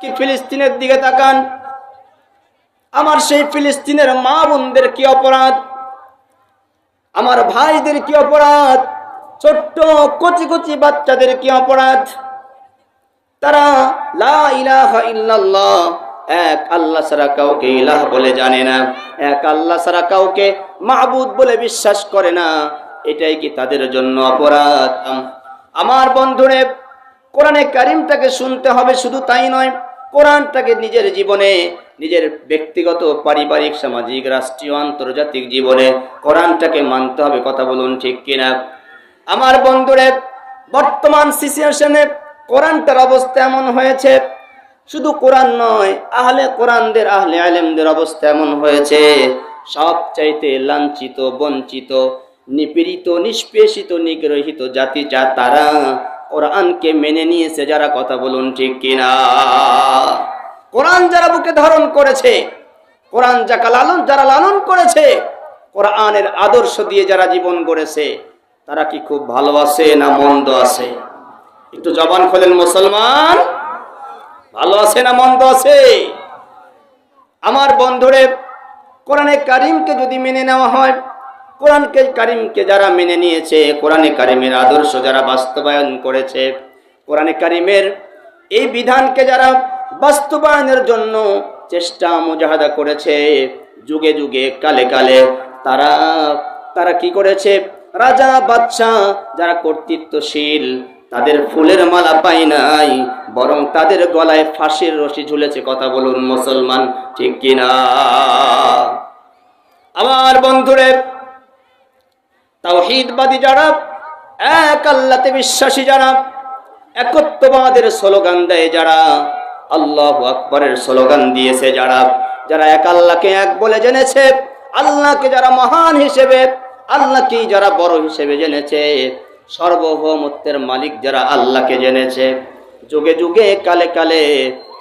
কি ফিলিস্তিনের দিকে তাকান? আমার সেই ফিলিস্তিনের মা বোনদের কি অপরাধ? আমার ভাইদের কি অপরাধ? ছোট্ট কচি কচি বাচ্চাদের কি অপরাধ? তারা লা ইলাহা ইল্লাল্লাহ, এক আল্লাহ ছাড়া কাউকে ইলাহ বলে জানে না, এক আল্লাহ ছাড়া কাউকে মাহবুদ বলে বিশ্বাস করে না। এটাই কি তাদের জন্য অপরাধ? আমার বন্ধুরে কোরআনে কারিমটাকে শুনতে হবে শুধু তাই নয় কোরআনটাকে নিজের জীবনে, নিজের ব্যক্তিগত, পারিবারিক, সামাজিক, রাষ্ট্রীয়, আন্তর্জাতিক জীবনে কোরআনটাকে মানতে হবে, কথা বলুন ঠিক কিনা? আমার বন্ধুরে, বর্তমান সিচুয়েশনে কোরআনটার অবস্থা এমন হয়েছে, শুধু কোরআন নয়, আহলে কোরআনদের, আহলে আলেমদের অবস্থা এমন হয়েছে সব চাইতে লাঞ্ছিত, বঞ্চিত, নিপীড়িত, নিষ্পেষিত, নিগ্রহিত জাতি যা তারা কোরআনকে মেনে নিয়েছে যারা কথা বলুন ঠিক কিনা? কোরআন যারা বুকে ধারণ করেছে, কোরআন যাকে লালন, যারা লালন করেছে, কোরআনের আদর্শ দিয়ে যারা জীবন গড়েছে, তারা কি খুব ভালো আছে না মন্দ আছে? একটু জবান খোলেন মুসলমান। ভালো আছে না মন্দ আছে? আমার বন্ধুরে কোরআনে কারিমকে যদি মেনে নেওয়া হয় কোরআনকে কারিমকে যারা মেনে নিয়েছে, কোরআনে কারিমের আদর্শ যারা বাস্তবায়ন করেছে, কোরআনে কারিমের এই বিধানকে যারা বাস্তবায়নের জন্য চেষ্টা মুজাহাদা করেছে, যুগে যুগে, কালে কালে তারা তারা কি করেছে? রাজা, বাদশাহ যারা কর্তৃত্বশীল, তাদের ফুলের মালা পাই নাই, বরং তাদের গলায় ফাঁসির রশি ঝুলেছে, কথা বলুন মুসলমান, ঠিক কিনা? আমার বন্ধুরে তাওহীদবাদী যারা এক আল্লাতে বিশ্বাসী যারা একত্ববাদের স্লোগান দেয় যারা, আল্লাহ আকবরের স্লোগান দিয়েছে যারা যারা এক আল্লাহকে এক বলে জেনেছে, আল্লাহকে যারা মহান হিসেবে আল্লাহকে যারা বড় হিসেবে জেনেছে সর্বভৌমত্বের মালিক যারা আল্লাহকে জেনেছে। যুগে যুগে, কালে কালে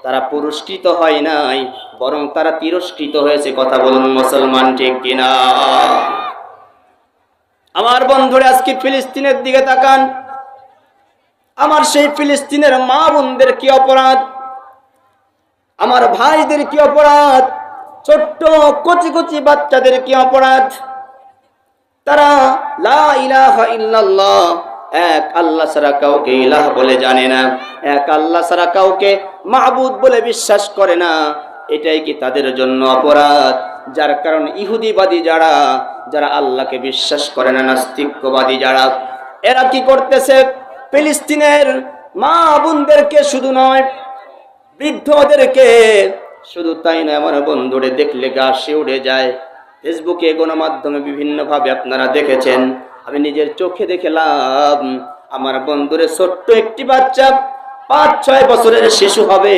তারা পুরস্কৃত হয় নাই, বরং তারা তিরস্কৃত হয়েছে, কথা বলুন মুসলমান ঠিক কিনা? আমার বন্ধুরা আজকে ফিলিস্তিনের দিকে তাকান। আমার সেই ফিলিস্তিনের মা বোনদের কি অপরাধ? আমার ভাইদের কি অপরাধ? ছোট্ট কচি কচি বাচ্চাদের কি অপরাধ? তারা লা ইলাহা ইল্লাল্লাহ, এক আল্লাহ ছাড়া কাউকে ইলাহ বলে জানে না, এক আল্লাহ ছাড়া কাউকে মাহবুদ বলে বিশ্বাস করে না। এটাই কি তাদের জন্য অপরাধ? যার কারণ ইহুদিবাদী যারা যারা আল্লাহকে বিশ্বাস করে না নাস্তিক্যবাদী যারা, এরা কি করতেছে? ফিলিস্তিনের মা বোনদেরকে শুধু নয়, বৃদ্ধদেরকে শুধু তাই না আমার বন্ধুরে দেখলে গা শিউড়ে যায়। ফেসবুকে গণমাধ্যমে বিভিন্নভাবে আপনারা দেখেছেন। আমি নিজের চোখে দেখলাম, আমার বন্ধুরে ছোট্ট একটি বাচ্চা পাঁচ ছয় বছরের শিশু হবে।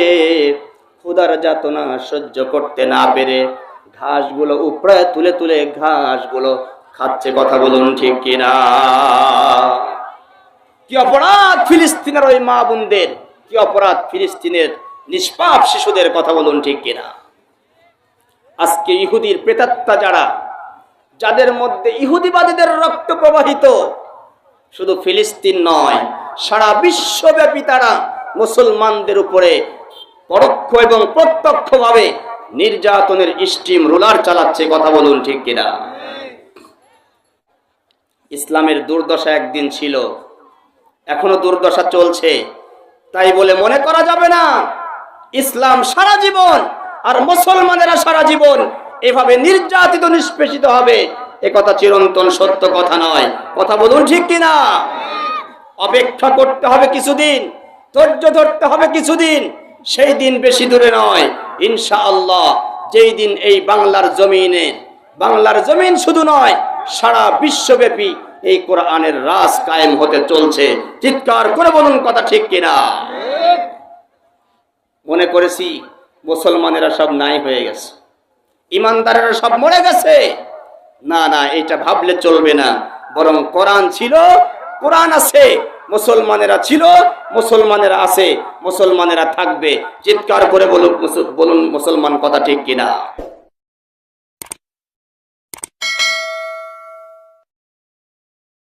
ক্ষুদার যাতনা সহ্য করতে না পেরে ঘাসগুলো উপড়ায় তুলে তুলে ঘাসগুলো খাচ্ছে, কথা বলুন ঠিক কিনা? কি অপরাধ ফিলিস্তিনের ওই মা বোনদের? কি অপরাধ ফিলিস্তিনের নিষ্পাপ শিশুদের? কথা বলুন ঠিক কিনা? আজকে ইহুদির প্রেতাত্মা যারা, যাদের মধ্যে ইহুদিবাদীদের রক্ত প্রবাহিত, শুধু ফিলিস্তিন নয়, সারা বিশ্বব্যাপী তারা মুসলমানদের উপরে পরোক্ষ এবং প্রত্যক্ষভাবে নির্যাতনের স্টিম রোলার চালাচ্ছে, কথা বলুন ঠিক কিনা? ইসলামের দুর্দশা একদিন ছিল, এখনও দুর্দশা চলছে। তাই বলে মনে করা যাবে না, ইসলাম সারা জীবন আর মুসলমানেরা সারা জীবন এভাবে নির্যাতিত, নিষ্পেষিত হবে, এ কথা চিরন্তন সত্য কথা নয়। কথা বলুন ঠিক কিনা? অপেক্ষা করতে হবে কিছুদিন, ধৈর্য ধরতে হবে কিছুদিন সেই দিন বেশি দূরে নয়। ইনশা আল্লাহ যেই দিন এই বাংলার জমিনে, বাংলার জমিন শুধু নয়, সারা বিশ্বব্যাপী এই কোরআনের রাজ কায়েম হতে চলছে। চিৎকার করে বলুন কথা ঠিক কিনা? মনে করেছি, মুসলমানেরা সব নাই হয়ে গেছে। ইমানদারেরা সব মরে গেছে। না না, এটা ভাবলে চলবে না। বরং কোরআন ছিল, কোরআন আছে। মুসলমানেরা ছিল মুসলমানেরা আছে মুসলমানেরা থাকবে। চিৎকার করে বলুন বলুন মুসলমান কথা ঠিক কিনা।